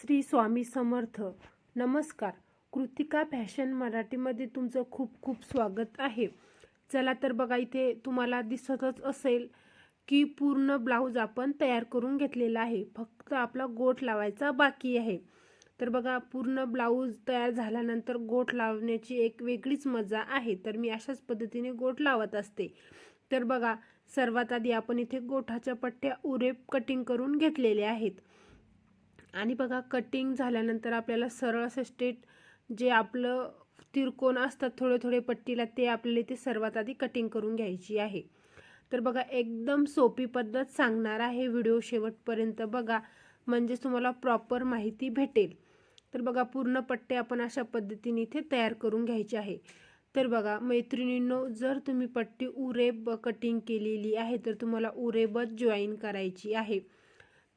श्री स्वामी समर्थ. नमस्कार. कृतिका फॅशन मराठीमध्ये तुमचं खूप खूप स्वागत आहे. चला तर बघा इथे तुम्हाला दिसतच असेल की पूर्ण ब्लाऊज आपण तयार करून घेतलेला आहे. फक्त आपला गोठ लावायचा बाकी आहे. तर बघा पूर्ण ब्लाऊज तयार झाल्यानंतर गोट लावण्याची एक वेगळीच मजा आहे. तर मी अशाच पद्धतीने गोठ लावत असते. तर बघा सर्वात आधी आपण इथे गोठाच्या पट्ट्या उरेप कटिंग करून घेतलेल्या आहेत. आणि बघा कटिंग झाल्यानंतर आपल्याला सरळ असं स्टेट जे आपलं तिरकोण असतात थोडे थोडे पट्टीला ते आपल्याला इथे सर्वात आधी कटिंग करून घ्यायची आहे. तर बघा एकदम सोपी पद्धत सांगणार आहे व्हिडिओ शेवटपर्यंत बघा म्हणजेच तुम्हाला प्रॉपर माहिती भेटेल. तर बघा पूर्ण पट्टे आपण अशा पद्धतीने इथे तयार करून घ्यायचे आहे. तर बघा मैत्रिणींनो जर तुम्ही पट्टी उरेब कटिंग केलेली आहे तर तुम्हाला उरेबच जॉईन करायची आहे.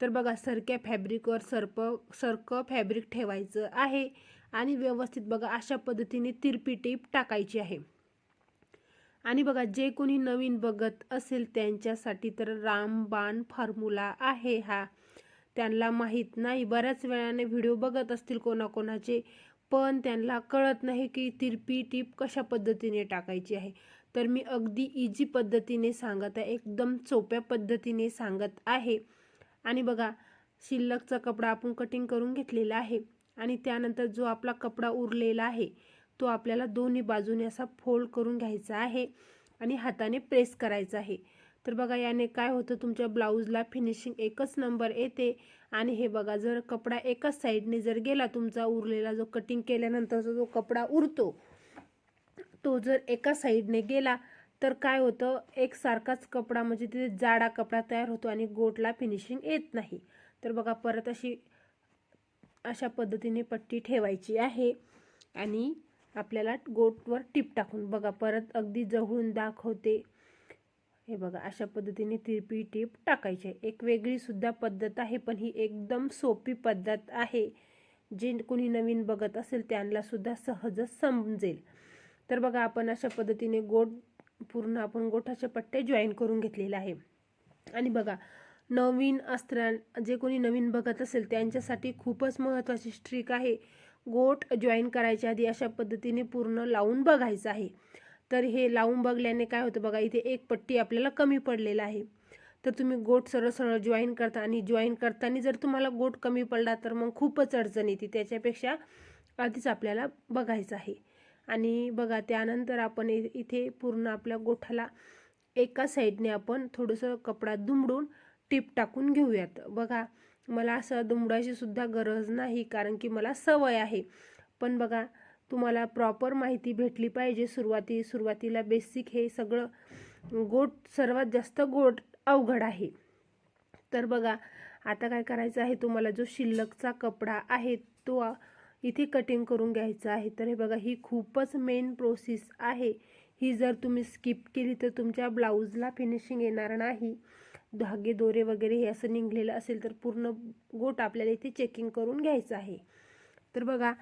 तर बघा सरक्या फॅब्रिकवर सरप सरकं फॅब्रिक ठेवायचं आहे आणि व्यवस्थित बघा अशा पद्धतीने तिरपी टीप टाकायची आहे. आणि बघा जे कोणी नवीन बघत असेल त्यांच्यासाठी तर रामबाण फॉर्म्युला आहे हा. त्यांना माहीत नाही बऱ्याच वेळाने व्हिडिओ बघत असतील कोणाकोणाचे पण त्यांना कळत नाही की तिरपी टीप कशा पद्धतीने टाकायची आहे. तर मी अगदी इझी पद्धतीने सांगत आहे एकदम सोप्या पद्धतीने सांगत आहे. आणि बघा शिल्लकचा कपडा आपण कटिंग करून घेतलेला आहे आणि त्यानंतर जो आपला कपडा उरलेला आहे तो आपल्याला दोन्ही बाजूने असा फोल्ड करून घ्यायचा आहे आणि हाताने प्रेस करायचा आहे. तर बघा याने काय होतं तुमच्या ब्लाऊजला फिनिशिंग एकच नंबर येते आणि हे बघा जर कपडा एकाच साईडने जर गेला तुमचा उरलेला जो कटिंग केल्यानंतरचा जो कपडा उरतो तो जर एका साईडने गेला तर काय होतं एकसारखाच कपडा म्हणजे तिथे जाडा कपडा तयार होतो आणि गोटला फिनिशिंग येत नाही. तर बघा परत अशी अशा पद्धतीने पट्टी ठेवायची आहे आणि आपल्याला गोटवर टीप टाकून बघा परत अगदी जवळून दाखवते. हे बघा अशा पद्धतीने तिरपी टीप टाकायची आहे. एक वेगळी सुद्धा पद्धत आहे पण ही एकदम सोपी पद्धत आहे. जे कोणी नवीन बघत असेल त्यांना सुद्धा सहजच समजेल. तर बघा आपण अशा पद्धतीने गोट पूर्ण आपण गोठाचे पट्टे जॉईन करून घेतलेले आहे. आणि बघा नवीन अस्त्र जे कोणी नवीन बघत असेल त्यांच्यासाठी खूपच महत्त्वाची स्ट्रिक आहे. गोठ जॉईन करायच्या आधी अशा पद्धतीने पूर्ण लावून बघायचं आहे. तर हे लावून बघल्याने काय होतं बघा इथे एक पट्टी आपल्याला कमी पडलेला आहे. तर तुम्ही गोट सरळ सरळ जॉईन करता आणि जॉईन करताना जर तुम्हाला गोट कमी पडला तर मग खूपच अडचण येते. त्याच्यापेक्षा आधीच आपल्याला बघायचं आहे. आणि बघा त्यानंतर आपण इथे पूर्ण आपल्या गोठाला एका साईडने आपण थोडंसं कपडा दुमडून टीप टाकून घेऊयात. बघा मला असं दुमडायची सुद्धा गरज नाही कारण की मला सवय आहे. पण बघा तुम्हाला प्रॉपर माहिती भेटली पाहिजे सुरुवाती सुरुवातीला बेसिक हे सगळं गोट सर्वात जास्त गोट अवघड आहे. तर बघा आता काय करायचं आहे तुम्हाला जो शिल्लकचा कपडा आहे तो इथे कटिंग करून घ्यायचं आहे. तर हे बघा ही खूपच मेन प्रोसेस आहे. ही जर तुम्ही स्किप केली तर तुमच्या ब्लाऊजला फिनिशिंग येणार नाही. धागे दोरे वगैरे हे असं निघलेलं असेल तर पूर्ण गोट आपल्याला इथे चेकिंग करून घ्यायचं आहे. तर बघा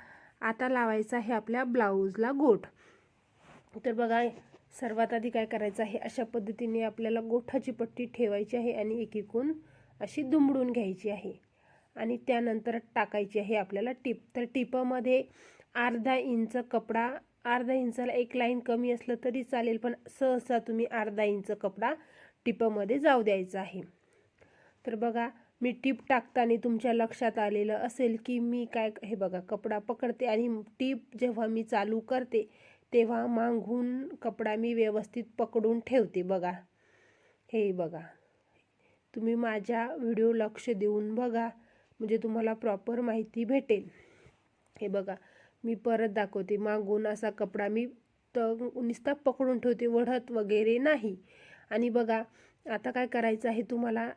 आता लावायचं आहे आपल्या ब्लाऊजला गोठ तर बघा सर्वात आधी काय करायचं आहे? अशा पद्धतीने आपल्याला गोठाची पट्टी ठेवायची आहे आणि एकीकून अशी दुमडून घ्यायची आहे. आणि त्यानंतर टाकायची आहे आपल्याला टिप. तर टिपामध्ये अर्धा इंच कपडा अर्धा इंचाला एक लाईन कमी असलं तरी चालेल पण सहसा तुम्ही अर्धा इंच कपडा टिपामध्ये जाऊ द्यायचा आहे. तर बघा मी टीप टाकताना तुमच्या लक्षात आलेलं असेल की मी काय हे बघा कपडा पकडते आणि टीप जेव्हा मी चालू करते तेव्हा मागून कपडा मी व्यवस्थित पकडून ठेवते बघा. हे बघा. तुम्ही माझ्या व्हिडिओ लक्ष देऊन बघा. म्हणजे तुम्हाला प्रॉपर माहिती भेटेल. हे बघा मी परत दाखवते. मागून असा कपडा मी तर नुसता पकडून ठेवते वढत वगैरे नाही. आणि बघा आता काय करायचं आहे तुम्हाला?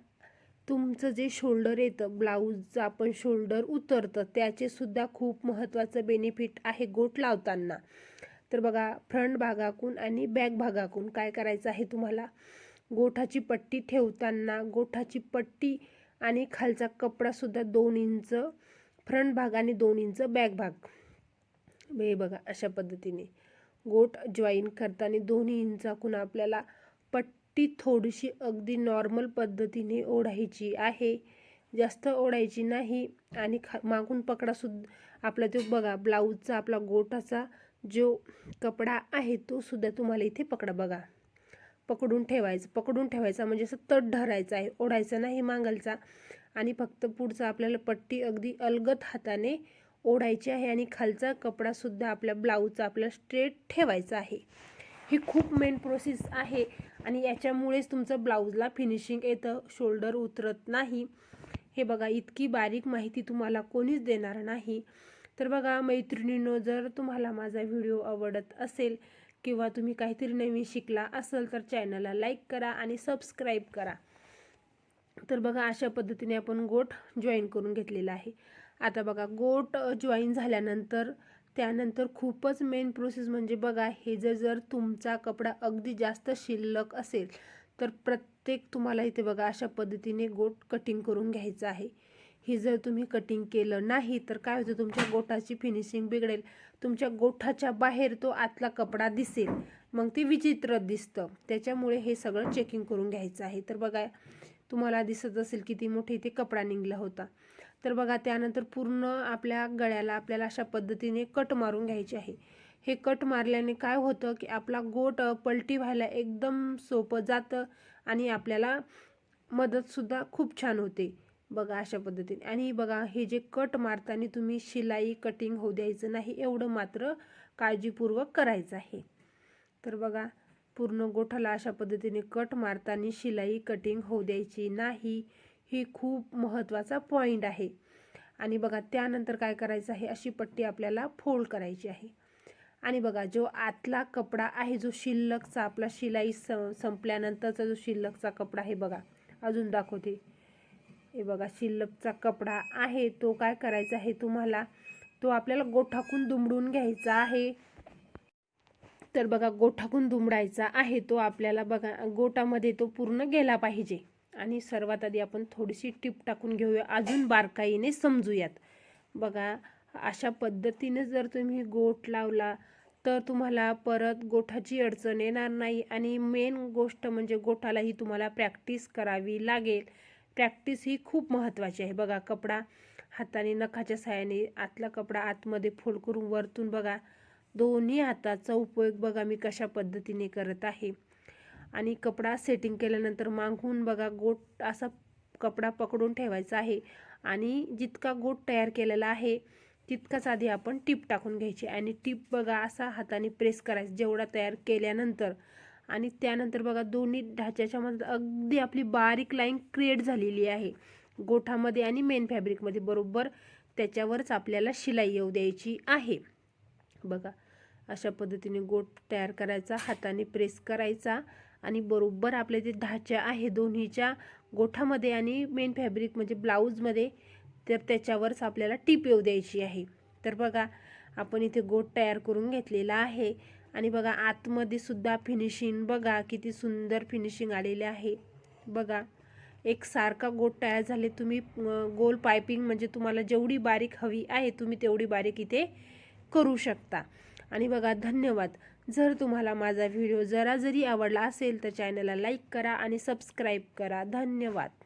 तुमचं जे शोल्डर येतं ब्लाऊजचं आपण शोल्डर उतरतं त्याचेसुद्धा खूप महत्त्वाचं बेनिफिट आहे गोट लावताना. तर बघा फ्रंट भागाकून आणि बॅक भागाकून काय करायचं आहे तुम्हाला? गोठाची पट्टी ठेवताना गोठाची पट्टी आणि खालचा कपडासुद्धा दोन इंच फ्रंट भाग आणि दोन इंच बॅक भाग. हे बघा अशा पद्धतीने. गोट जॉईन करताना दोन्ही इंचाकून आपल्याला पट्टी थोडीशी अगदी नॉर्मल पद्धतीने ओढायची आहे. जास्त ओढायची नाही आणि खा मागून पकडासुद्धा आपला तो बघा ब्लाऊजचा आपला गोटाचा जो कपडा आहे तो सुद्धा तुम्हाला इथे पकडा बघा. पकडून ठेवायचं. पकडून ठेवायचा म्हणजे असं तट धरायचं आहे. ओढायचं नाही मांगलचा. आणि फक्त पुढचा आपल्याला पट्टी अगदी अलगत हाताने ओढायची आहे आणि खालचा कपडासुद्धा आपल्या ब्लाऊजचा आपल्याला स्ट्रेट ठेवायचा आहे. ही खूप मेन प्रोसेस आहे. आणि याच्यामुळेच तुमचं ब्लाऊजला फिनिशिंग येतं. शोल्डर उतरत नाही. हे बघा इतकी बारीक माहिती तुम्हाला कोणीच देणार नाही. तर बघा मैत्रिणींनो जर तुम्हाला माझा व्हिडिओ आवडत असेल किंवा तुम्ही काहीतरी नवीन शिकला असेल तर चॅनलला लाईक करा आणि सबस्क्राईब करा. तर बघा अशा पद्धतीने आपण गोट जॉईन करून घेतलेला आहे. आता बघा गोट जॉईन झाल्यानंतर त्यानंतर खूपच मेन प्रोसेस म्हणजे बघा हे जर जर तुमचा कपडा अगदी जास्त शिल्लक असेल तर प्रत्येक तुम्हाला इथे बघा अशा पद्धतीने गोट कटिंग करून घ्यायचं आहे. ही जर तुम्ही कटिंग केलं नाही तर काय होतं? तुमच्या गोठाची फिनिशिंग बिघडेल. तुमच्या गोठाच्या बाहेर तो आतला कपडा दिसेल. मग ते विचित्र दिसतं. त्याच्यामुळे हे सगळं चेकिंग करून घ्यायचं आहे. तर बघा तुम्हाला दिसत असेल किती मोठे इथे कपडा निघला होता. तर बघा त्यानंतर पूर्ण आपल्या गळ्याला आपल्याला अशा पद्धतीने कट मारून घ्यायचे आहे. हे कट मारल्याने काय होतं की आपला गोट पलटी व्हायला एकदम सोपं जातं आणि आपल्याला मदतसुद्धा खूप छान होते. बघा अशा पद्धतीने. आणि बघा हे जे कट मारताना तुम्ही शिलाई कटिंग होऊ द्यायचं नाही एवढं मात्र काळजीपूर्वक करायचं आहे. तर बघा पूर्ण गोठाला अशा पद्धतीने कट मारताना शिलाई कटिंग होऊ द्यायची नाही ही खूप महत्त्वाचा पॉईंट आहे. आणि बघा त्यानंतर काय करायचं आहे अशी पट्टी आपल्याला फोल्ड करायची आहे. आणि बघा जो आतला कपडा आहे जो शिल्लकचा आपला शिलाई स संपल्यानंतरचा जो शिल्लकचा कपडा आहे बघा अजून दाखवते. हे बघा शिल्लकचा कपडा आहे तो काय करायचा आहे तुम्हाला? तो आपल्याला गोठाकून दुमडून घ्यायचा आहे. तर बघा गोठाकून दुमडायचा आहे तो आपल्याला बघा गोटामध्ये तो पूर्ण गेला पाहिजे. आणि सर्वात आधी आपण थोडीशी टीप टाकून घेऊया अजून बारकाईने समजूयात. बघा अशा पद्धतीने जर तुम्ही गोठ लावला तर तुम्हाला परत गोठाची अडचण येणार नाही. आणि मेन गोष्ट म्हणजे गोठालाही तुम्हाला प्रॅक्टिस करावी लागेल. प्रॅक्टिस ही खूप महत्त्वाची आहे. बघा कपडा हाताने नखाच्या साह्याने आतला कपडा आतमध्ये फोल्ड करून वरतून बघा दोन्ही हाताचा उपयोग बघा मी कशा पद्धतीने करत आहे. आणि कपडा सेटिंग केल्यानंतर मागून बघा गोट असा कपडा पकडून ठेवायचा आहे. आणि जितका गोट तयार केलेला आहे तितकाच आधी आपण टीप टाकून घ्यायची. आणि टीप बघा असा हाताने प्रेस करायचा. जेवढा तयार केल्यानंतर आणि त्यानंतर बघा दोन्ही ढाच्याच्या मध्ये अगदी आपली बारीक लाईन क्रिएट झालेली आहे. गोठामध्ये आणि मेन फॅब्रिकमध्ये बरोबर त्याच्यावरच आपल्याला शिलाई येऊ द्यायची आहे. बघा अशा पद्धतीने गोट तयार करायचा हाताने प्रेस करायचा आणि बरोबर आपले जे ढाच्या आहे दोन्हीच्या गोठामध्ये आणि मेन फॅब्रिक म्हणजे ब्लाऊजमध्ये तर त्याच्यावरच आपल्याला टीप येऊ द्यायची आहे. तर बघा आपण इथे गोट तयार करून घेतलेला आहे. आणि बघा आतमध्ये सुद्धा फिनिशिंग बघा किती सुंदर फिनिशिंग आलेले आहे. बघा एक सारखा गोट तयार झाले. तुम्ही गोल पायपिंग म्हणजे तुम्हाला जेवढी बारीक हवी आहे तुम्ही तेवढी बारीक इथे करू शकता. आणि बघा धन्यवाद. जर तुम्हाला माझा व्हिडिओ जरा जरी आवडला असेल तर चॅनलला लाईक करा आणि सबस्क्राईब करा. धन्यवाद.